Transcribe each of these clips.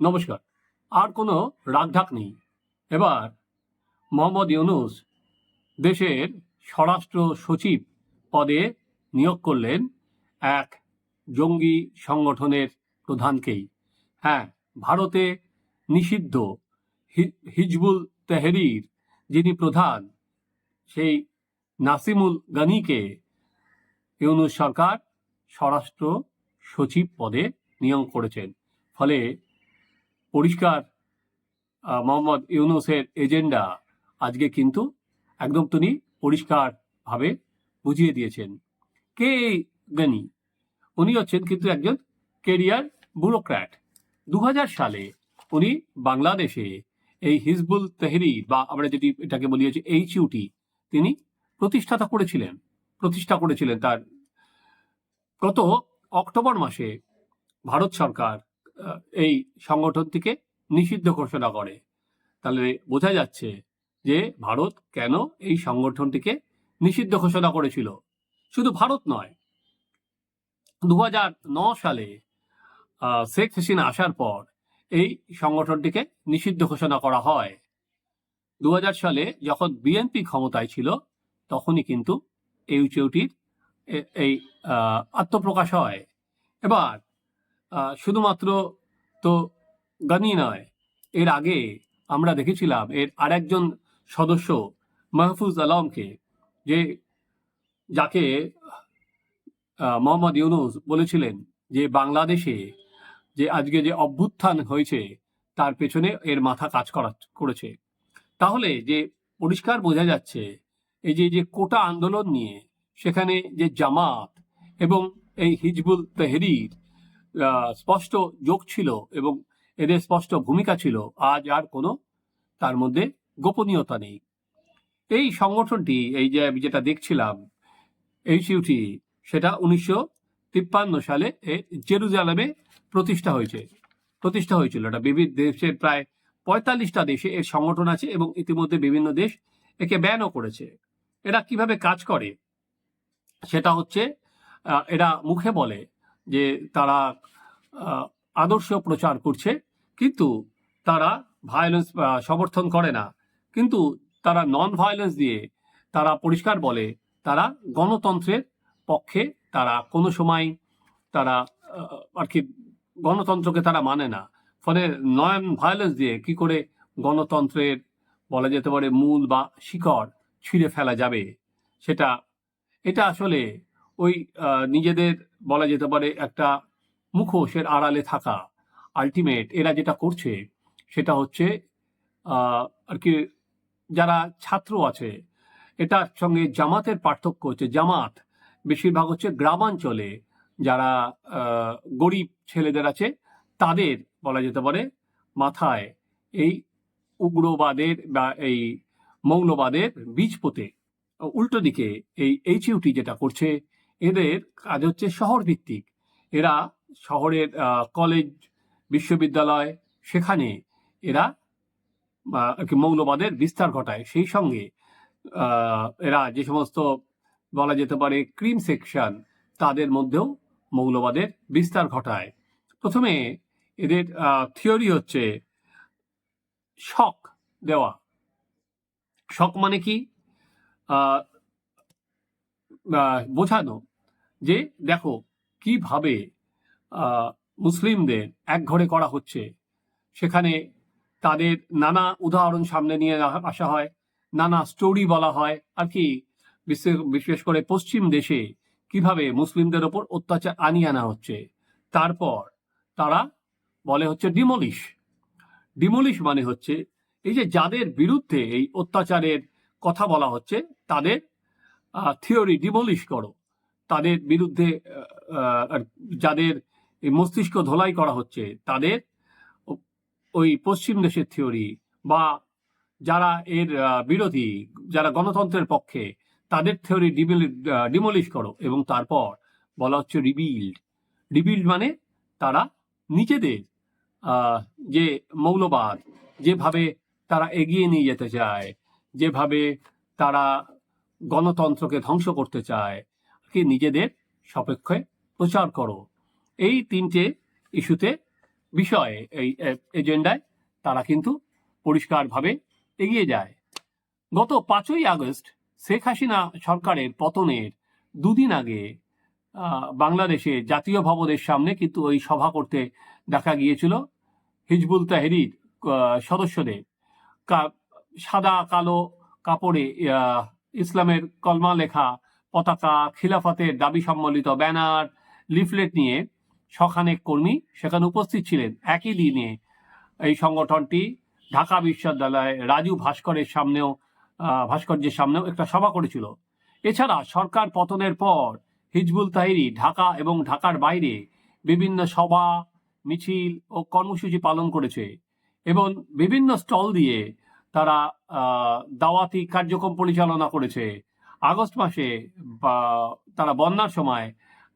নমস্কার। আর কোনো রাগঢাক নেই। এবার মোহাম্মদ ইউনুস দেশের স্বরাষ্ট্র সচিব পদে নিয়োগ করলেন এক জঙ্গি সংগঠনের প্রধানকেই। হ্যাঁ ভারতে নিষিদ্ধ হিজবুল তেহরির যিনি প্রধান, সেই নাসিমুল গানিকে ইউনুস সরকার স্বরাষ্ট্র সচিব পদে নিয়োগ করেছেন। ফলে পরিষ্কার মোহাম্মদ ইউনুসের এজেন্ডা আজকে কিন্তু একদম তিনি পরিষ্কারভাবে বুঝিয়ে দিয়েছেন। কে এই গনি? উনি হচ্ছেন কিন্তু একজন কেরিয়ার ব্যুরোক্র্যাট। দু হাজার সালে উনি বাংলাদেশে এই হিজবুল তেহরি বা আমরা যেটি এটাকে বলি হচ্ছে এইচ ইউটি তিনি প্রতিষ্ঠাতা করেছিলেন, প্রতিষ্ঠা করেছিলেন তার। গত অক্টোবর মাসে ভারত সরকার এই সংগঠনটিকে নিষিদ্ধ ঘোষণা করে। তাহলে বোঝা যাচ্ছে যে ভারত কেন এই সংগঠনটিকে নিষিদ্ধ ঘোষণা করেছিল। শুধু ভারত নয়, দু সালে শেখ হাসিনা আসার পর এই সংগঠনটিকে নিষিদ্ধ ঘোষণা করা হয়। দু হাজার সালে যখন বিএনপি ক্ষমতায় ছিল, তখনই কিন্তু এই ইউটিউটির এই আত্মপ্রকাশ হয়। এবার শুধুমাত্র তো গানি নয়, এর আগে আমরা দেখেছিলাম এর আরেকজন সদস্য মাহফুজ আলমকে, যে, যাকে মোহাম্মদ ইউনুস বলেছিলেন যে বাংলাদেশে যে আজকে যে অভ্যুত্থান হয়েছে, তার পেছনে এর মাথা কাজ করা, করেছে। তাহলে যে পরিষ্কার বোঝা যাচ্ছে, এই যে যে কোটা আন্দোলন নিয়ে, সেখানে যে জামাত এবং এই হিজবুল তেহরির স্পষ্ট যোগ ছিল এবং এদের স্পষ্ট ভূমিকা ছিল, আজ আর কোনো তার মধ্যে গোপনীয়তা নেই। এই সংগঠনটি, এই যে আমি যেটা দেখছিলাম এইচইউটি সেটা উনিশশো তিপ্পান্ন সালে জেরুজালেমে প্রতিষ্ঠা হয়েছে, প্রতিষ্ঠা হয়েছিল। এটা বিভিন্ন দেশের প্রায় পঁয়তাল্লিশটা দেশে এর সংগঠন আছে এবং ইতিমধ্যে বিভিন্ন দেশ একে ব্যানও করেছে। এরা কীভাবে কাজ করে? সেটা হচ্ছে এরা মুখে বলে যে তারা আদর্শ প্রচার করছে, কিন্তু তারা ভায়োলেন্স সমর্থন করে না। কিন্তু তারা নন ভায়োলেন্স দিয়ে তারা পরিষ্কার বলে, তারা গণতন্ত্রের পক্ষে তারা কোনো সময় তারা আর কি গণতন্ত্রকে তারা মানে না। ফলে নন ভায়োলেন্স দিয়ে কি করে গণতন্ত্রের বলা যেতে পারে মূল বা শিকড় ছিঁড়ে ফেলা যাবে? সেটা, এটা আসলে ওই নিজেদের বলা যেতে পারে একটা মুখোশের আড়ালে থাকা আলটিমেট এরা যেটা করছে সেটা হচ্ছে আর কি যারা ছাত্র আছে, এটার সঙ্গে জামাতের পার্থক্য হচ্ছে জামাত বেশিরভাগ হচ্ছে গ্রামাঞ্চলে যারা গরিব ছেলেদের আছে তাদের বলা যেতে পারে মাথায় এই উগ্রবাদের বা এই মৌলবাদের বীজ পোতে উল্টো দিকে এই এইচইউটি যেটা করছে এদের কাজ হচ্ছে শহর ভিত্তিক এরা শহরের কলেজ বিশ্ববিদ্যালয়, সেখানে এরা মৌলবাদের বিস্তার ঘটায়। সেই সঙ্গে এরা যে সমস্ত বলা যেতে পারে ক্রিম সেকশন, তাদের মধ্যেও মৌলবাদের বিস্তার ঘটায়। প্রথমে এদের থিওরি হচ্ছে শক দেওয়া। শক মানে কি? বোঝানো যে দেখো কীভাবে মুসলিমদের একঘরে করা হচ্ছে। সেখানে তাদের নানা উদাহরণ সামনে নিয়ে আসা হয়, নানা স্টোরি বলা হয়, আর কি বিশেষ করে পশ্চিম দেশে কীভাবে মুসলিমদের ওপর অত্যাচার আনিয়ে আনা হচ্ছে। তারপর তারা বলে হচ্ছে ডিমলিশ ডিমলিশ মানে হচ্ছে এই যে যাদের বিরুদ্ধে এই অত্যাচারের কথা বলা হচ্ছে, তাদের থিওরি ডিমলিশ করো। তাদের বিরুদ্ধে যাদের মস্তিষ্ক ধোলাই করা হচ্ছে, তাদের ওই পশ্চিম দেশের থিওরি বা যারা এর বিরোধী, যারা গণতন্ত্রের পক্ষে, তাদের থিওরি ডিমলিশ করো এবং তারপর বলা হচ্ছে রিবিল্ড রিবিল্ড মানে তারা নিজেদের যে মৌলবাদ, যেভাবে তারা এগিয়ে নিয়ে যেতে চায়, যেভাবে তারা গণতন্ত্রকে ধ্বংস করতে চায়, কি নিজেদের সপক্ষে প্রচার করো। এই তিনটে ইস্যুতে বিষয়ে, এই এজেন্ডায় তারা কিন্তু পরিষ্কারভাবে এগিয়ে যায়। গত পাঁচই আগস্ট শেখ হাসিনা সরকারের পতনের দুদিন আগে বাংলাদেশে জাতীয় ভবনের সামনে কিন্তু ওই সভা করতে দেখা গিয়েছিল হিজবুল তাহরির সদস্যদের। সাদা, কালো কাপড়ে ইসলামের কলমা লেখা পতাকা, খিলাফতের দাবি সম্বলিত ব্যানার, লিফলেট নিয়ে শখানেক কর্মী সেখানে উপস্থিত ছিলেন। একই দিনে এই সংগঠনটি ঢাকা বিশ্ববিদ্যালয়ে রাজু ভাস্করের সামনেও ভাস্কর্যের সামনেও একটা সভা করেছিল। এছাড়া সরকার পতনের পর হিজবুল তাহিরি ঢাকা এবং ঢাকার বাইরে বিভিন্ন সভা, মিছিল ও কর্মসূচি পালন করেছে এবং বিভিন্ন স্টল দিয়ে তারা দাওয়াতি কার্যক্রম পরিচালনা করেছে। আগস্ট মাসে তারা বন্যার সময়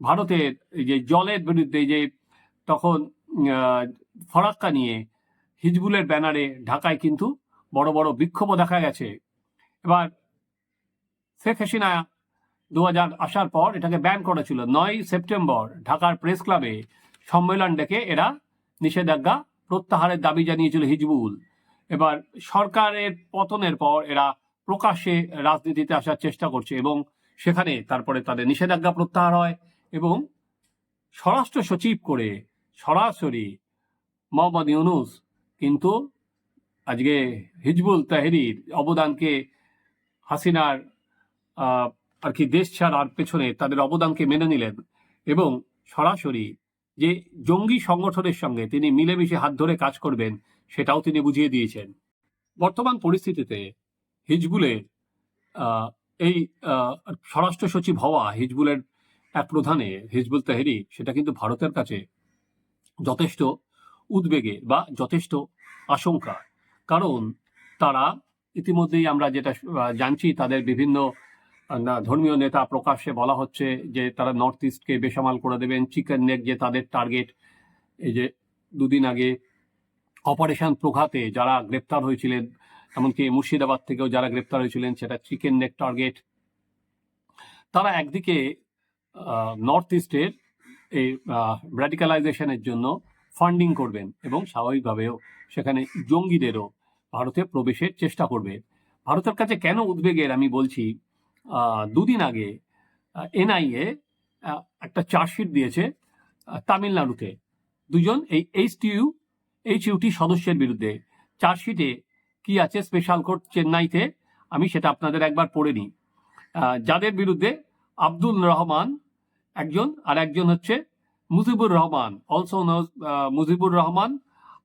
ভারতের যে জলের বিরুদ্ধে যে তখন ফরাক্কা নিয়ে হিজবুলের ব্যানারে ঢাকায় কিন্তু বড় বড় বিক্ষোভও দেখা গেছে। এবার শেখ হাসিনা দু হাজার আসার পর এটাকে ব্যান করা ছিল নয় সেপ্টেম্বর ঢাকার প্রেস ক্লাবে সম্মেলন ডেকে এরা নিষেধাজ্ঞা প্রত্যাহারের দাবি জানিয়েছিল হিজবুল। এবার সরকারের পতনের পর এরা প্রকাশ্যে রাজনীতিতে আসার চেষ্টা করছে এবং সেখানে তারপরে তাদের নিষেধাজ্ঞা প্রত্যাহার হয় এবং স্বরাষ্ট্র সচিব করে সরাসরি মোহাম্মদ ইউনুস কিন্তু আজকে হিজবুল তাহরির অবদানকে হাসিনার আর কি দেশ ছাড়ার পেছনে তাদের অবদানকে মেনে নিলেন এবং সরাসরি যে জঙ্গি সংগঠনের সঙ্গে তিনি মিলেমিশে হাত ধরে কাজ করবেন, সেটাও তিনি বুঝিয়ে দিয়েছেন। বর্তমান পরিস্থিতিতে হিজবুলের এই স্বরাষ্ট্র সচিব হওয়া হিজবুলের এক প্রধানে, হিজবুল তাহেরি, সেটা কিন্তু ভারতের কাছে যথেষ্ট উদ্বেগে বা যথেষ্ট আশঙ্কা। কারণ তারা ইতিমধ্যেই আমরা যেটা জানছি তাদের বিভিন্ন ধর্মীয় নেতা প্রকাশ্যে বলা হচ্ছে যে তারা নর্থ ইস্টকে বেসামাল করে দেবেন। চিকেন নেক যে তাদের টার্গেট এই যে দুদিন আগে অপারেশন প্রঘাতে যারা গ্রেপ্তার হয়েছিলেন, এমনকি মুর্শিদাবাদ থেকেও যারা গ্রেপ্তার হয়েছিলেন, সেটা চিকেন নেক টার্গেট তারা একদিকে নর্থ ইস্টের এই র্যাডিক্যালাইজেশনের জন্য ফান্ডিং করবেন এবং স্বাভাবিকভাবেও সেখানে জঙ্গিদেরও ভারতে প্রবেশের চেষ্টা করবে। ভারতের কাছে কেন উদ্বেগের আমি বলছি দুদিন আগে এনআইএ একটা চার্জশিট দিয়েছে তামিলনাড়ুতে। দুজন এই এইচটিইউ এইচইউটি সদস্যের বিরুদ্ধে। চার্জশিটে কি আছে স্পেশাল কোর্ট চেন্নাইতে? আমি সেটা আপনাদের একবার পড়ে নিই। যাদের বিরুদ্ধে আব্দুল রহমান একজন, আর একজন হচ্ছে মুজিবুর রহমান অলসো মুজিবুর রহমান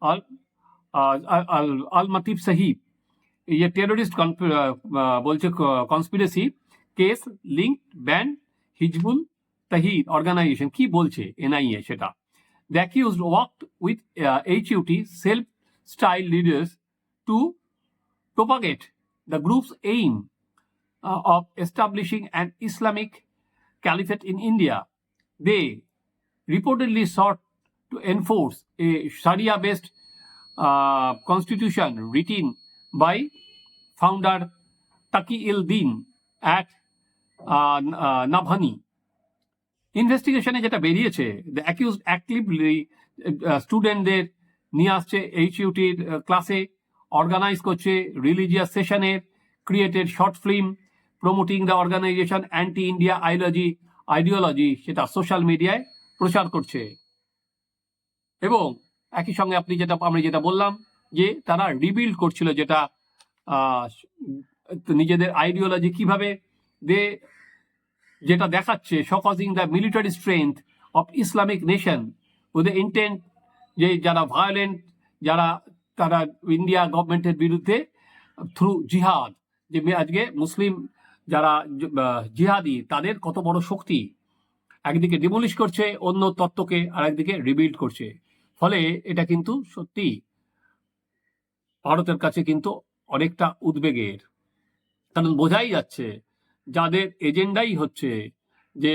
আল আল মাতিব সাহিব। এই যে টেরোরিস্ট বলছে conspiracy case, link ban Hizbul Tahrir organisation, কি বলছে এনআইএ সেটা? দ্যাকি use with H UT self style leaders to propagate the groups aim of establishing and Islamic caliphate in India they reportedly sought to enforce a sharia based constitution written by founder Taqi al Din an Nabhani. ইনভেস্টিগেশনে যেটা বেরিয়েছে the accused actively স্টুডেন্টদের নিয়ে আসছে H ইউটির ক্লাসে organize করছে religious সেশনের created short film promoting the organisation anti India ideology ideology সেটা social মিডিয়ায় প্রচার করছে এবং একই সঙ্গে আপনি যেটা, আমি যেটা বললাম, যে তারা রিবিল্ড করছিল যেটা নিজেদের আইডিওলজি কীভাবে দে যেটা দেখাচ্ছে showcasing the military strength of Islamic nation with intent যে যারা ভায়োলেন্ট যারা, তারা ইন্ডিয়া গভর্নমেন্টের বিরুদ্ধে থ্রু জিহাদ যে আজকে মুসলিম যারা জিহাদি, তাদের কত বড় শক্তি একদিকে ডিমলিশ করছে, অন্য তত্ত্বকে আর একদিকে রিবিল্ড করছে। ফলে এটা কিন্তু সত্যি ভারতের কাছে কিন্তু অনেকটা উদ্বেগের। কারণ বোঝাই যাচ্ছে যাদের এজেন্ডাই হচ্ছে যে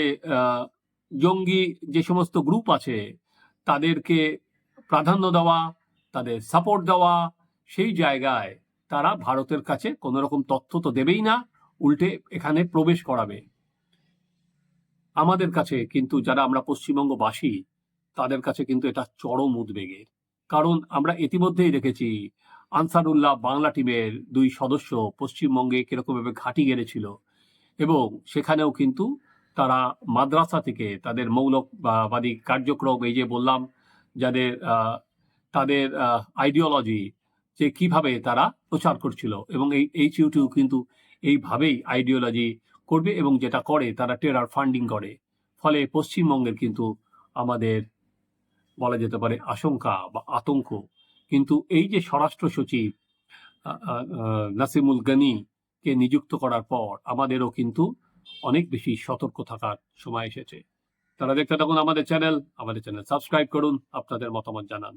জঙ্গি যে সমস্ত গ্রুপ আছে, তাদেরকে প্রাধান্য দেওয়া, তাদের সাপোর্ট দেওয়া, সেই জায়গায় তারা ভারতের কাছে কোনো রকম তথ্য তো দেবেই না, উল্টে এখানে প্রবেশ করাবে। আমাদের কাছে কিন্তু যারা আমরা পশ্চিমবঙ্গবাসী, তাদের কাছে কিন্তু এটা চরম উদ্বেগের। কারণ আমরা ইতিমধ্যেই দেখেছি, আনসারুল্লাহ বাংলা টিমের দুই সদস্য পশ্চিমবঙ্গে কিরকমভাবে ঘাঁটি গেড়েছিল। এবং সেখানেও কিন্তু তারা মাদ্রাসা থেকে তাদের মৌলবাদী কার্যক্রম, এই যে বললাম, যাদের তাদের আইডিওলজি যে কীভাবে তারা প্রচার করছিল এবং এই এইচ ইউটিউ কিন্তু এইভাবেই আইডিওলজি করবে এবং যেটা করে তারা টেরার ফান্ডিং করে। ফলে পশ্চিমবঙ্গের কিন্তু আমাদের বলা যেতে পারে আশঙ্কা বা আতঙ্ক। কিন্তু এই যে স্বরাষ্ট্র সচিব নাসিমুল গনি কে নিযুক্ত করার পর আমাদেরও কিন্তু অনেক বেশি সতর্ক থাকার সময় এসেছে। তারা দেখতে থাকুন আমাদের চ্যানেল আমাদের চ্যানেল সাবস্ক্রাইব করুন, আপনাদের মতামত জানান।